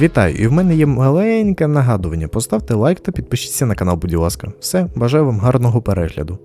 Вітаю, і в мене є маленьке нагадування. Поставте лайк та підпишіться на канал, будь ласка. Все, бажаю вам гарного перегляду.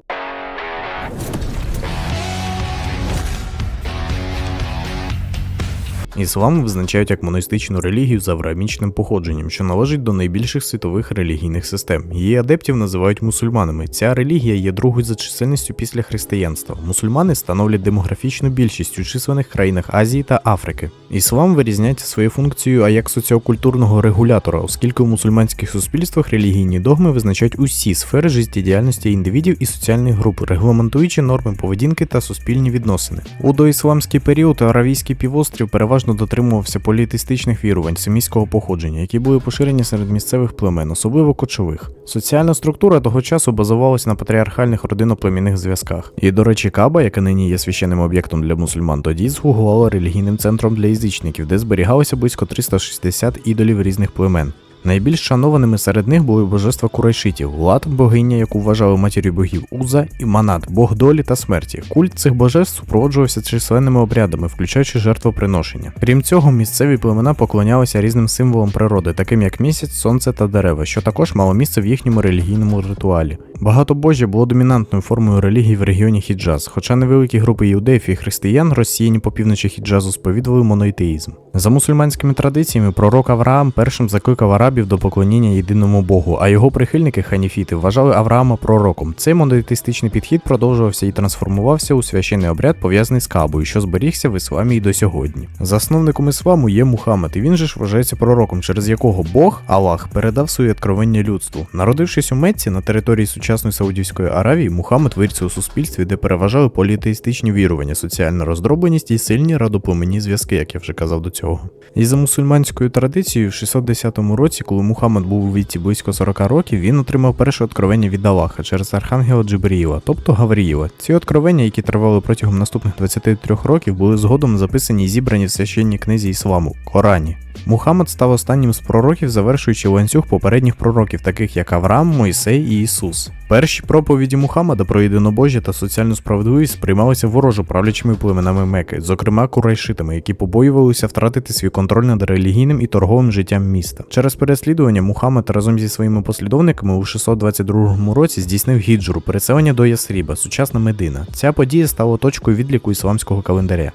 Іслам визначають як моноїстичну релігію з авраамічним походженням, що належить до найбільших світових релігійних систем. Її адептів називають мусульманами. Ця релігія є другою за чисельністю після християнства. Мусульмани становлять демографічну більшість у численних країнах Азії та Африки. Іслам вирізняється своєю функцією а як соціокультурного регулятора, оскільки у мусульманських суспільствах релігійні догми визначають усі сфери життєдіяльності індивідів і соціальних груп, регламентуючи норми поведінки та суспільні відносини. У доісламський період Аравійський півострів переважно дотримувався політистичних вірувань семітського походження, які були поширені серед місцевих племен, особливо кочових. Соціальна структура того часу базувалася на патріархальних родиноплемінних зв'язках. І, до речі, Каба, яка нині є священним об'єктом для мусульман, тоді слугувала релігійним центром для язичників, де зберігалося близько 360 ідолів різних племен. Найбільш шанованими серед них були божества курайшитів, Лат, богиня, яку вважали матір'ю богів Уза, і Манат, бог долі та смерті. Культ цих божеств супроводжувався численними обрядами, включаючи жертвоприношення. Крім цього, місцеві племена поклонялися різним символам природи, таким як місяць, сонце та дерева, що також мало місце в їхньому релігійному ритуалі. Багатобожжя було домінантною формою релігії в регіоні Хіджаз, хоча невеликі групи іудеїв і християн, розсіяні по півночі Хіджазу, сповідували моноїтеїзм. За мусульманськими традиціями, пророк Авраам першим закликав арабів до поклоніння єдиному Богу, а його прихильники ханіфіти вважали Авраама пророком. Цей монотеїстичний підхід продовжувався і трансформувався у священний обряд, пов'язаний з Кабою, що зберігся в ісламі і до сьогодні. Засновником ісламу є Мухаммед, і він же ж вважається пророком, через якого Бог, Аллах, передав свої откровення людству. Народившись у Мекці на території сучасної Саудівської Аравії, Мухаммед виріс у суспільстві, де переважали політеїстичні вірування, соціальна роздробленість і сильні радоплеменні зв'язки, як я вже казав до цього. І за мусульманською традицією, в 610 році, коли Мухаммед був у віці близько 40 років, він отримав перше откровення від Аллаха через архангела Джибріїла, тобто Гавріїла. Ці откровення, які тривали протягом наступних 23 років, були згодом записані і зібрані в священній книзі ісламу Корані. Мухаммед став останнім з пророків, завершуючи ланцюг попередніх пророків, таких як Авраам, Мойсей і Ісус. Перші проповіді Мухаммада про єдинобожжя та соціальну справедливість сприймалися ворожо правлячими племенами Меки, зокрема курайшитами, які побоювалися втратити свій контроль над релігійним і торговим життям міста. Через переслідування Мухаммед разом зі своїми послідовниками у 622 році здійснив гіджру, переселення до Ясріба, сучасна Медина. Ця подія стала точкою відліку ісламського календаря.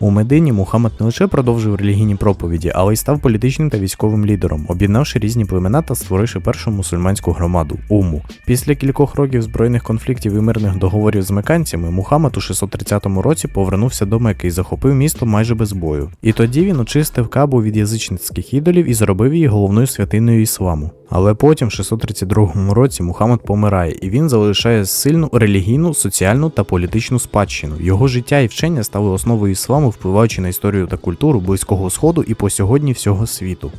У Медині Мухаммед не лише продовжив релігійні проповіді, але й став політичним та військовим лідером, об'єднавши різні племена та створивши першу мусульманську громаду Уму. Після кількох років збройних конфліктів і мирних договорів з меканцями Мухаммед у 630 році повернувся до Мекки і захопив місто майже без бою. І тоді він очистив кабу від язичницьких ідолів і зробив її головною святиною ісламу. Але потім, в 632 році, Мухаммед помирає, і він залишає сильну релігійну, соціальну та політичну спадщину. Його життя і вчення стали основою ісламу, впливаючи на історію та культуру Близького Сходу і по сьогодні всього світу.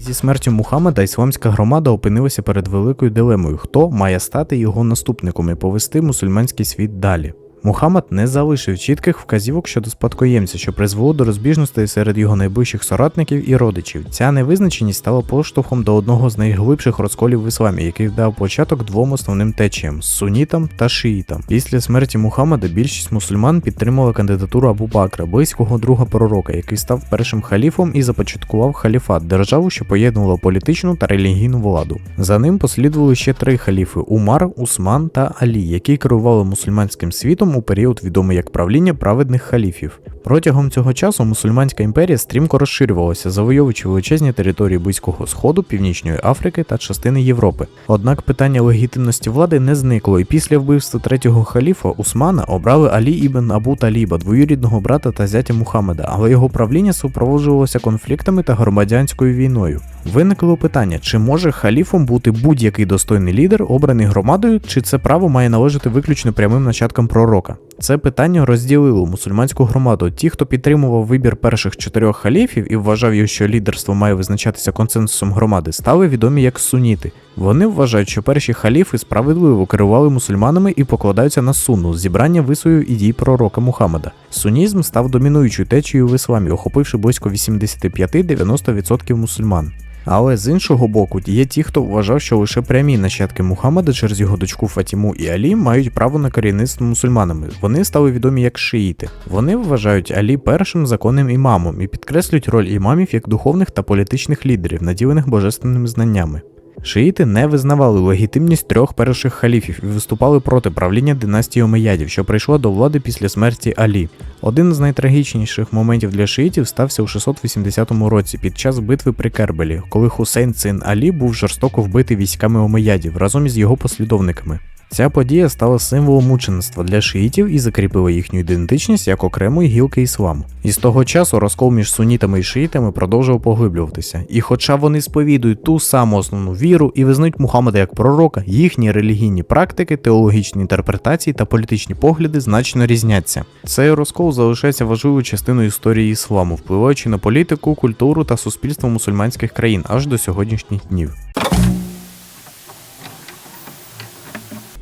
Зі смертю Мухаммеда ісламська громада опинилася перед великою дилемою, хто має стати його наступником і повести мусульманський світ далі. Мухаммад не залишив чітких вказівок щодо спадкоємця, що призвело до розбіжностей серед його найближчих соратників і родичів. Ця невизначеність стала поштовхом до одного з найглибших розколів в ісламі, який дав початок двом основним течіям сунітам та шиїтам. Після смерті Мухаммада більшість мусульман підтримала кандидатуру Абу Бакра, близького друга пророка, який став першим халіфом і започаткував халіфат, державу, що поєднувала політичну та релігійну владу. За ним послідували ще три халіфи: Умар, Усман та Алі, які керували мусульманським світом у період відомий як правління праведних халіфів. Протягом цього часу мусульманська імперія стрімко розширювалася, завойовуючи величезні території Близького Сходу, Північної Африки та частини Європи. Однак питання легітимності влади не зникло, і після вбивства третього халіфа Усмана обрали Алі ібн Абу Таліба, двоюрідного брата та зятя Мухаммеда, але його правління супроводжувалося конфліктами та громадянською війною. Виникло питання, чи може халіфом бути будь-який достойний лідер, обраний громадою, чи це право має належати виключно прямим нащадкам пророка. Це питання розділило мусульманську громаду. Ті, хто підтримував вибір перших чотирьох халіфів і вважав, що лідерство має визначатися консенсусом громади, стали відомі як суніти. Вони вважають, що перші халіфи справедливо керували мусульманами і покладаються на сунну зібрання висою ідій пророка Мухаммеда. Сунізм став домінуючою течією в ісламі, охопивши близько 85-90% мусульман. Але з іншого боку, є ті, хто вважав, що лише прямі нащадки Мухаммеда через його дочку Фатіму і Алі мають право на керівництво мусульманами. Вони стали відомі як шиїти. Вони вважають Алі першим законним імамом і підкреслюють роль імамів як духовних та політичних лідерів, наділених божественними знаннями. Шиїти не визнавали легітимність трьох перших халіфів і виступали проти правління династії Омеядів, що прийшла до влади після смерті Алі. Один з найтрагічніших моментів для шиїтів стався у 680 році під час битви при Кербелі, коли Хусейн син Алі був жорстоко вбитий військами Омеядів разом із його послідовниками. Ця подія стала символом мучеництва для шиїтів і закріпила їхню ідентичність як окремої гілки ісламу. І з того часу розкол між сунітами і шиїтами продовжував поглиблюватися. І хоча вони сповідують ту саму основну віру і визнають Мухаммада як пророка, їхні релігійні практики, теологічні інтерпретації та політичні погляди значно різняться. Цей розкол залишається важливою частиною історії ісламу, впливаючи на політику, культуру та суспільство мусульманських країн аж до сьогоднішніх днів.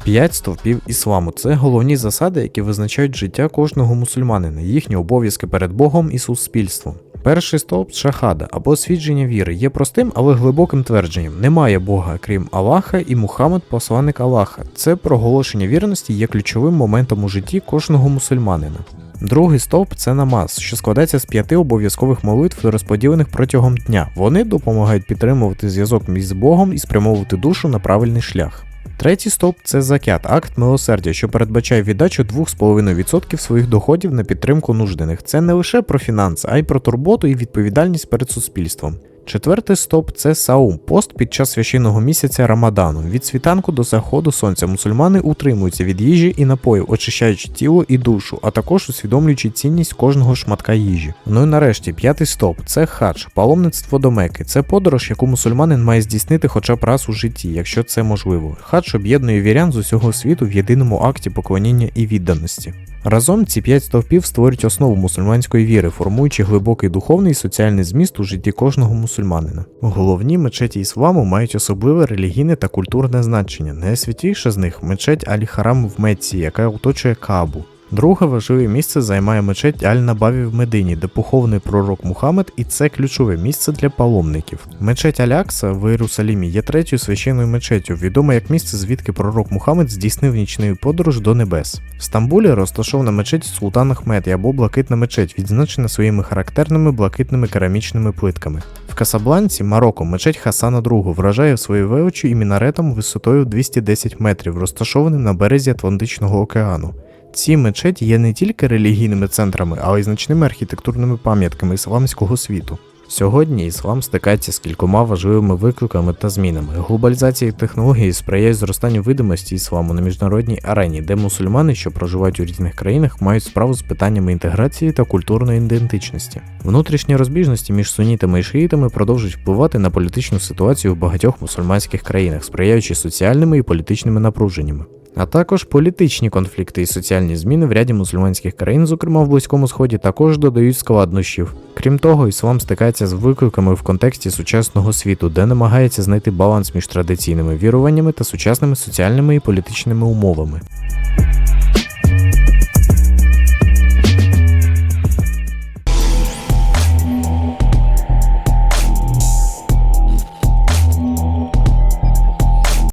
П'ять стовпів ісламу це головні засади, які визначають життя кожного мусульманина, їхні обов'язки перед Богом і суспільством. Перший стовп шахада або свідження віри є простим, але глибоким твердженням: немає Бога, крім Аллаха, і Мухаммед посланник Аллаха. Це проголошення вірності є ключовим моментом у житті кожного мусульманина. Другий стовп це намаз, що складається з п'яти обов'язкових молитв, розподілених протягом дня. Вони допомагають підтримувати зв'язок між Богом і спрямовувати душу на правильний шлях. Третій стовп це закят, акт милосердя, що передбачає віддачу 2,5% своїх доходів на підтримку нуждених. Це не лише про фінанси, а й про турботу і відповідальність перед суспільством. Четвертий стоп це саум, пост під час священного місяця Рамадану. Від світанку до заходу сонця мусульмани утримуються від їжі і напоїв, очищаючи тіло і душу, а також усвідомлюючи цінність кожного шматка їжі. Ну і нарешті, п'ятий стоп це хадж, паломництво до Мекки. Це подорож, яку мусульманин має здійснити хоча б раз у житті, якщо це можливо. Хадж об'єднує вірян з усього світу в єдиному акті поклоніння і відданості. Разом ці п'ять стовпів створюють основу мусульманської віри, формуючи глибокий духовний і соціальний зміст у житті кожного мусульманина. Головні мечеті ісламу мають особливе релігійне та культурне значення. Найсвятіше з них мечеть Аль-Харам в Мецці, яка оточує Кабу. Друге важливе місце займає мечеть Аль-Набаві в Медині, де похований пророк Мухаммед, і це ключове місце для паломників. Мечеть Алякса в Єрусалімі є третьою священною мечеттю, відома як місце, звідки пророк Мухаммед здійснив нічний подорож до небес. В Стамбулі розташована мечеть Султан Ахмед або Блакитна мечеть, відзначена своїми характерними блакитними керамічними плитками. В Касабланці, Марокко, мечеть Хасана II вражає своєю величю і мінаретом висотою 210 метрів, розташованим на березі Атлантичного океану. Ці мечеті є не тільки релігійними центрами, але й значними архітектурними пам'ятками ісламського світу. Сьогодні іслам стикається з кількома важливими викликами та змінами. Глобалізація технологій сприяє зростанню видимості ісламу на міжнародній арені, де мусульмани, що проживають у різних країнах, мають справу з питаннями інтеграції та культурної ідентичності. Внутрішні розбіжності між сунітами і шиїтами продовжують впливати на політичну ситуацію в багатьох мусульманських країнах, сприяючи соціальними і політичними напруженнями а також політичні конфлікти і соціальні зміни в ряді мусульманських країн, зокрема в Близькому Сході, також додають складнощів. Крім того, іслам стикається з викликами в контексті сучасного світу, де намагається знайти баланс між традиційними віруваннями та сучасними соціальними і політичними умовами.